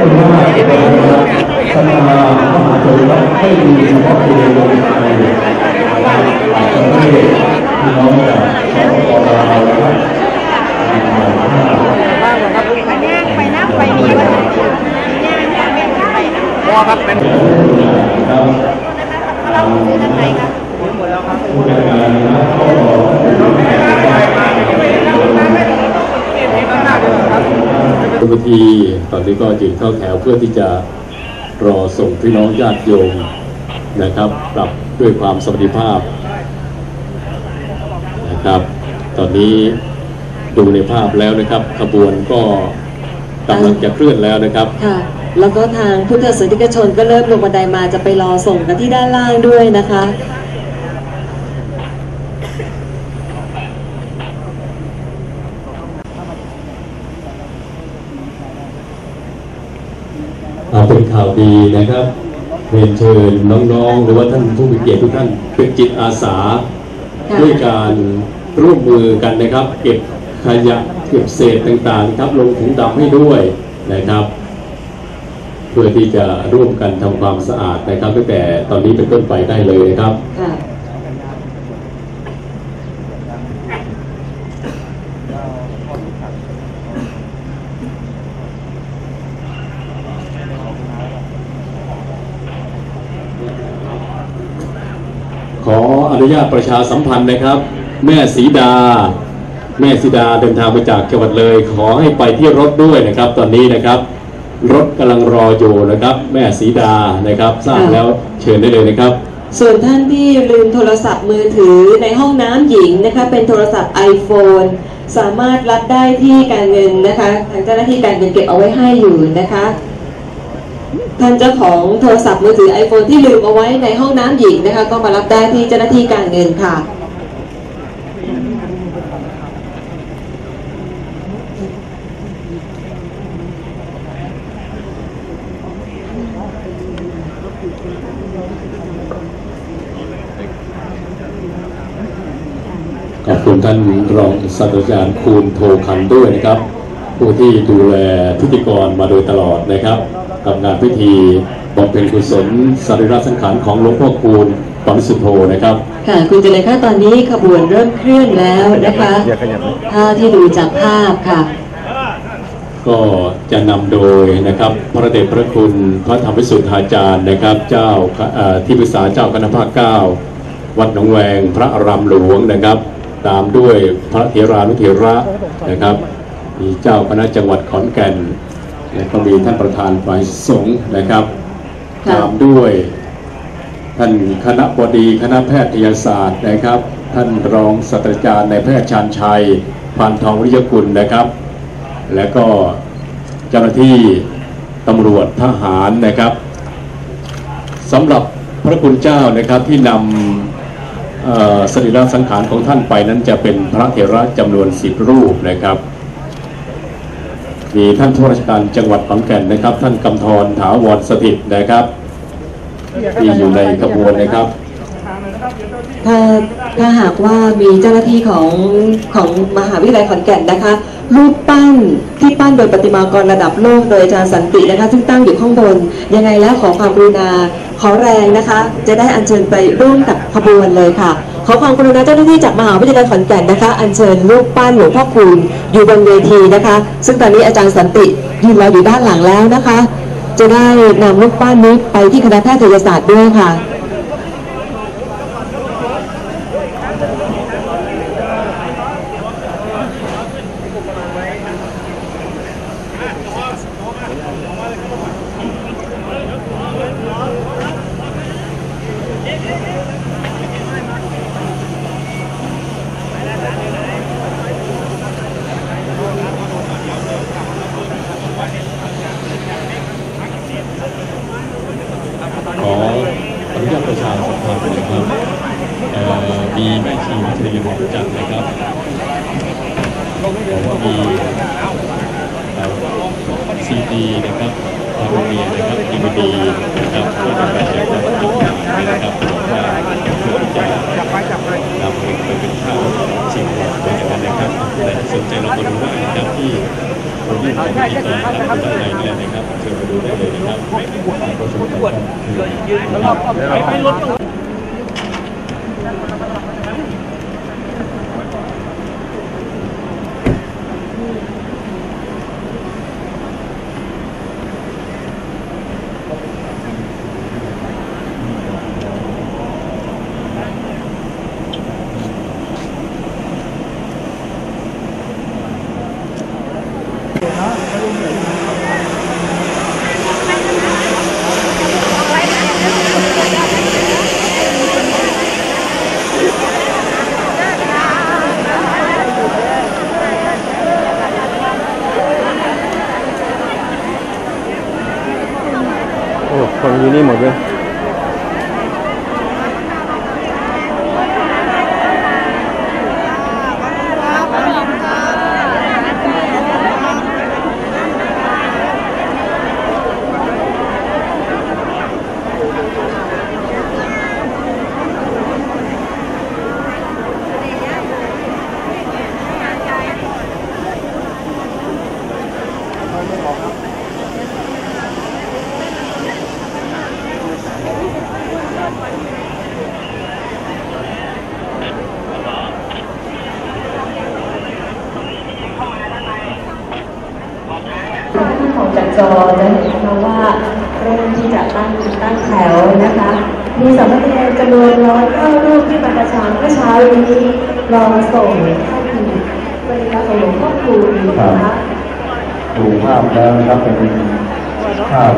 พระคุณมากนะครับสภามหาชนครับให้มีเฉพาะตัวเองในไทยนะครับอาจจะไม่พี่น้องจากสปปลาวนะครับมีหลายภาคไปย่างไปนั่งไปนี่ก็ได้ย่างย่างย่างไปนะพอครับเป็นครับเราซื้อทางไหนคะผู้จัดการนะครับก็บนเวที ตอนนี้ก็ยืนเข้าแถวเพื่อที่จะรอส่งพี่น้องญาติโยมนะครับกลับด้วยความสวัสดิภาพนะครับ ตอนนี้ดูในภาพแล้วนะครับขบวนก็กำลังจะเคลื่อนแล้วนะครับค่ะแล้วก็ทางพุทธศาสนิกชนก็เริ่มลงบันไดมาจะไปรอส่งกันที่ด้านล่างด้วยนะคะ เอาเป็นข่าวดีนะครับเรียนเชิญน้องๆ หรือว่าท่านผู้มีเกียรติทุกท่านเป็นจิตอาสาค่ะด้วยการร่วมมือกันนะครับ เก็บขยะเก็บเศษต่างๆครับลงถุงดำให้ด้วยนะครับ เพื่อที่จะร่วมกันทำความสะอาดนะครับตั้งแต่ตอนนี้เป็นต้นไปได้เลยนะครับ ค่ะ ข ออนุญาตประชาสัมพันธ์นะครับ แม่สีดา แม่สีดาเดินทางมาจากจังหวัดเลย ขอให้ไปที่รถด้วยนะครับ ตอนนี้นะครับ รถกำลังรออยู่นะครับ แม่สีดานะครับทราบค่ะแล้วเชิญได้เลยนะครับส่วนท่านที่ลืมโทรศัพท์มือถือในห้องน้ำหญิงนะคะเป็นโทรศัพท์ iPhone สามารถรับได้ที่การเงินนะคะ ทางเจ้าหน้าที่การเงินเก็บเอาไว้ให้อยู่นะคะ ท่านเจ้าของโทรศัพท์มือถือ iPhone ที่ลืมเอาไว้ในห้องน้ำหญิงนะคะ ก็มารับได้ที่เจ้าหน้าที่การเงินค่ะ ขอบคุณท่านรองศาสตราจารย์คูณโทคันด้วยนะครับ ผู้ที่ดูแลพิธีกรมาโดยตลอดนะครับ กับงานพิธีบำเพ็ญกุศลสรีระสังขารของหลวงพ่อคูณปริสุทธโธนะครับ ค่ะคุณเจริญค่ะตอนนี้ขบวนเริ่มเคลื่อนแล้วนะคะถ้าที่ดูจากภาพค่ะ ก็จะนำโดยนะครับพระเดชพระคุณพระธรรมวิสุทธาจารย์นะครับ เจ้าเอ่อที่ปรึกษาเจ้าคณะภาคเก้าวัดหนองแวงพระอารามหลวงนะครับ ตามด้วยพระเถรานุเถระนะครับมีเจ้าคณะจังหวัดขอนแก่นและ ก็มีท่านประธานฝ่ายสงฆ์นะครับค่ะตามด้วยท่านคณะบดีคณะแพทยศาสตร์นะครับ ท่านรองศาสตราจารย์ในายแพทย์ชาญชัยพานทองวิริยกุลนะครับ และก็เจ้าหน้าที่ตำรวจทหารนะครับสำหรับพระคุณเจ้านะครับที่นำเอ่อสรีระสังขารของท่านไปนั้นจะเป็นพระเถระจำนวนสิบรูปนะครับ มีท่านผู้ราชการจังหวัดขอนแก่นนะครับ ท่านกำธรถาวรสถิตนะครับ ที่อยู่ในขบวนนะครับ ถ้าถ้าหากว่ามีเจ้าหน้าที่ของของมหาวิทยาลัยขอนแก่นนะคะ รูปปั้นที่ปั้นโดยประติมากรระดับโลกโดยอาจารย์สันตินะคะ ซึ่งตั้งอยู่ข้างบน ยังไงแล้วขอความกรุณาขอแรงนะคะ จะได้อัญเชิญไปร่วมกับขบวนเลยค่ะ ขอความกรุณาเจ้าหน้าที่จากมหาวิทยาลัยขอนแก่นนะคะ อัญเชิญรูปปั้นหลวงพ่อคูณอยู่บนเวทีนะคะ ซึ่งตอนนี้อาจารย์สันติยืนรออยู่ด้านหลังแล้วนะคะ จะได้นำรูปปั้นนี้ไปที่คณะแพทยศาสตร์ด้วยค่ะ อนุญาตประชาสัมพันธ์นะครับมีแม่ชีวิทยาบอกจัดนะครับบอกว่ามีซีดีนะครับทาโรเนียนะครับดีวีดีนะครับที่ทำการจัดการต่างๆนะครับบอกว่าเพื่อที่จะนำ ไปเป็นข้าวสิ่งของด้วยนะครับแต่สนใจเราก็ดูได้นะครับที่คนที่ถ่ายได้นะครับถ่ายได้นะครับเชิญมาดูได้เลยนะครับปวดยืนแล้วก็ไปรถ โอ้คนอยู่นี่หมดเลย จาจอจะเห็นนะคะว่าเริ่มที่จะตั้งตั้งแถวนะคะ มีสามเณรจำนวนร้อยเก้ารูปที่บรรพชาเมื่อเช้านี้รอส่งท่านบริการของหลวงพ่อคูนะคะดูภาพแล้วนะครับเป็นภาพ